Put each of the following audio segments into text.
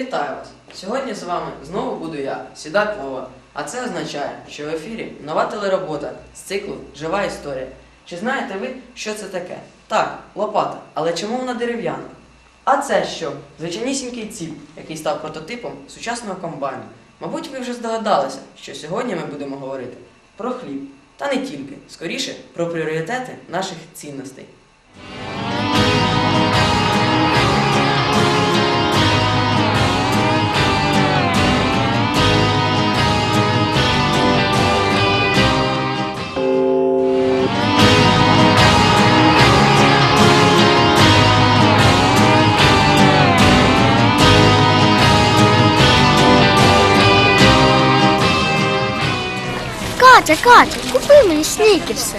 Вітаю вас! Сьогодні з вами знову буду я, Сідак Вова. А це означає, що в ефірі нова телеробота з циклу Жива історія. Чи знаєте ви, що це таке? Так, лопата. Але чому вона дерев'яна? А це що? Звичайнісінький ціп, який став прототипом сучасного комбайну. Мабуть, ви вже здогадалися, що сьогодні ми будемо говорити про хліб. Та не тільки, скоріше про пріоритети наших цінностей. Катя, Катя, купи мені снікерси.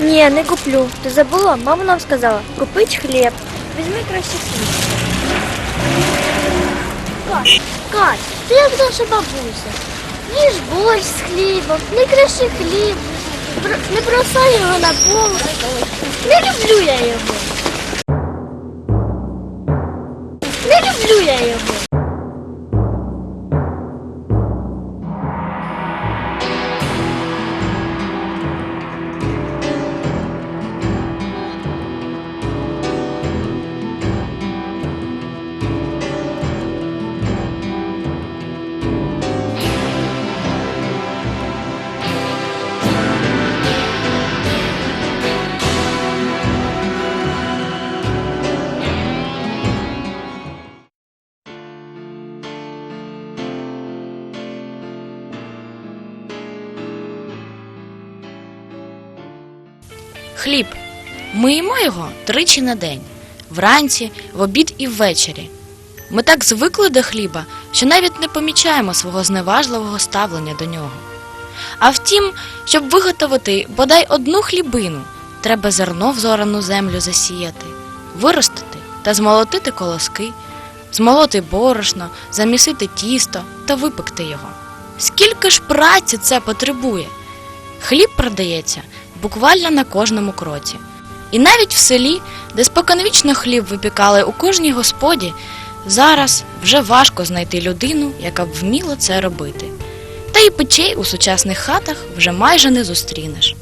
Ні, не куплю. Ти забула? Мама нам сказала, купить хліб. Візьми краще хліб. Катя, Катя, ти як наша бабуся. Їж борщ з хлібом, не краши хліб, не бросай його на пол. Не люблю я його. Хліб. Ми їмо його тричі на день вранці, в обід і ввечері. Ми так звикли до хліба, що навіть не помічаємо свого зневажливого ставлення до нього. А втім, щоб виготовити бодай одну хлібину, треба зерно в зорану землю засіяти, виростити та змолотити колоски, змолоти борошно, замісити тісто та випекти його. Скільки ж праці це потребує? Хліб продається буквально на кожному кроці. І навіть в селі, де споконвічно хліб випікали у кожній господі, зараз вже важко знайти людину, яка б вміла це робити. Та й печей у сучасних хатах вже майже не зустрінеш.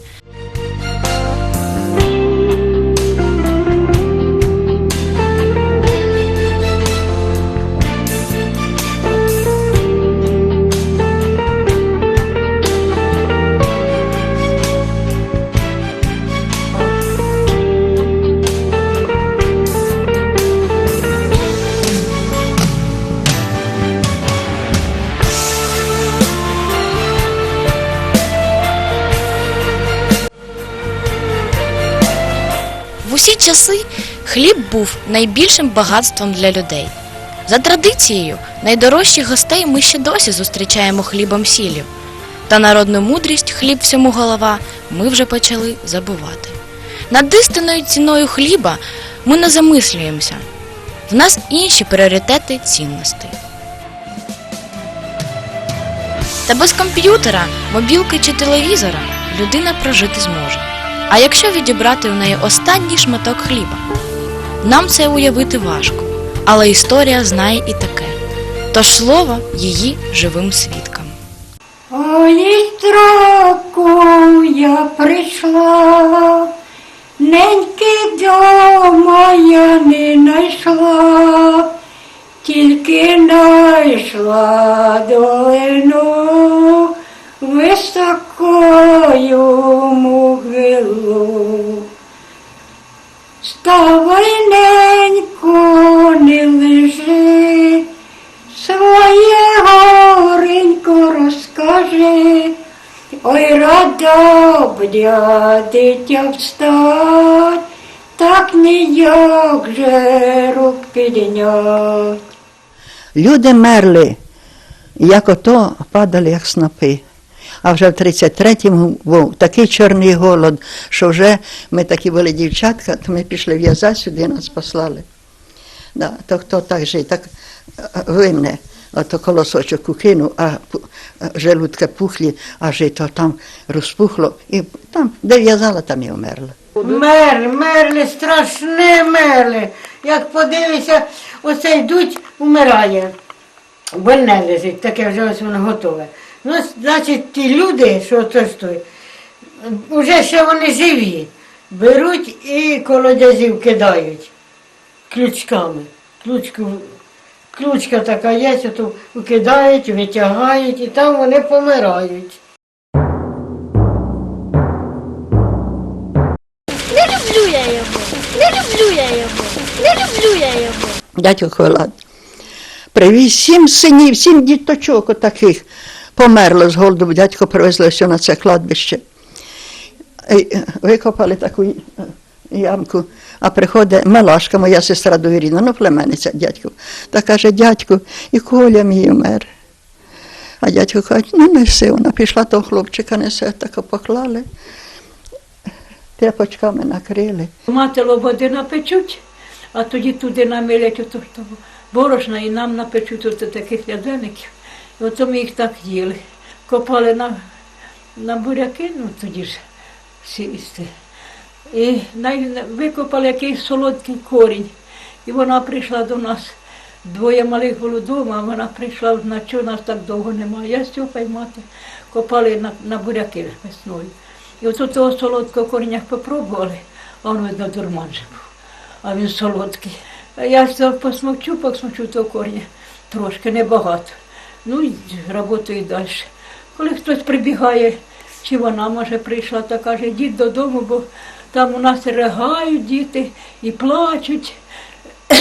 Усі часи хліб був найбільшим багатством для людей. За традицією, найдорожчих гостей ми ще досі зустрічаємо хлібом сіллю. Та народну мудрість хліб всьому голова ми вже почали забувати. Над істинною ціною хліба ми не замислюємося. В нас інші пріоритети цінностей. Та без комп'ютера, мобілки чи телевізора людина прожити зможе. А якщо відібрати у неї останній шматок хліба? Нам це уявити важко, але історія знає і таке. Тож слово її живим свідкам. Ой, строку я прийшла, неньки дома я не знайшла, тільки знайшла долину високою могилу. Ставай, не лежи, своє горенько розкажи, ой, рада б дитя встать, так ніяк же рук піднять. Люди мерли, як ото падали, як снопи. А вже в 33-му був такий чорний голод, що вже ми такі були дівчатка, то ми пішли в Яза, сюди нас послали. Да, то хто так жив, так е, вимне, ото колосочок укинув, а е, желудка пухлі, а жито там розпухло, і там, де в'язала, там і вмерла. Мерли, мерли, страшне мерли. як подивишся, оце йдуть, вмирає. Больне лежить, таке вже ось воно готове. Ну, значить, ті люди, що це стоїть, вже ще вони живі, беруть і колодязів кидають ключками. Ключку, ключка така є, то викидають, витягають, і там вони помирають. Не люблю я його. Не люблю я його. Не люблю я його. Дядько Хвилат привіз сім синів, сім діточок отаких померло з голоду. Дядько привезли все на це кладбище. Викопали таку ямку, а приходить Мелашка, моя сестра довіріна, ну племенниця дядько. Та каже, дядьку, і Коля мій умер. А дядько каже, не неси, вона пішла того хлопчика, несе, так поклали, тряпочками накрили. Мати лободи напечуть, а тоді туди намилять борошна і нам напечуть ото таких рядеників. Ото ми їх так їли. Копали на, на буряки, ну тоді ж сісти. І викопали якийсь солодкий корінь. І вона прийшла до нас. Двоє малих було вдома, а вона прийшла, чого нас так довго немає. Я Стьопа і мати копали на, на буряки весною. І от того солодкого коріння попробували, а він, видно, дурман же був. А він солодкий. А я посмокчу, посмокчу того коріння. Трошки, небагато. Ну і працюю далі. Коли хтось прибігає, чи вона може прийшла, та каже, йдіть додому, бо там у нас ригають діти і плачуть.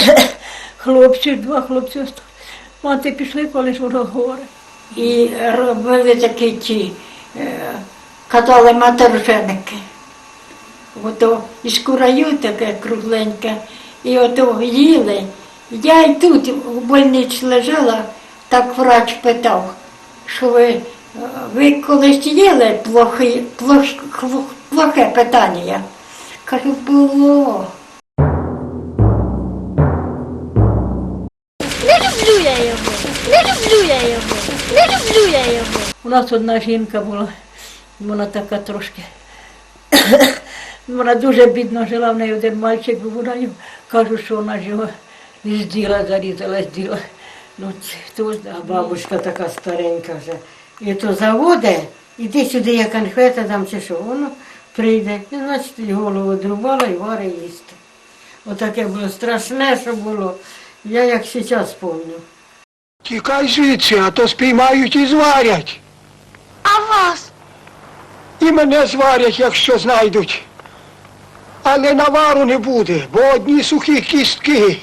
Хлопці, два хлопці. Мати пішли, коли ж воно горе. І робили такі ті, е, казали маторженики. Ото із кураю таке кругленьке, і ото їли. Я й тут у больниці лежала, так врач питав, що ви, е, ви колись їли плохе, плох, плохе питання. Кажу, було. Не люблю я його. Не люблю я його. Не люблю я його. У нас одна жінка була, вона така трошки. Вона дуже бідно жила, в неї один мальчик був, вона їм кажу, що вона ж його зділа, зарізала, зділа. Ну, А бабушка така старенька вже. І то заводе, іди сюди, я конфета дам чи що, воно прийде. І значить їй голову друбала і варить їсти. Отаке було страшне, що було. Я як зараз пам'ятаю. Тікай звідси, а то спіймають і зварять. А вас? І мене зварять, якщо знайдуть. Але навару не буде, бо одні сухі кістки.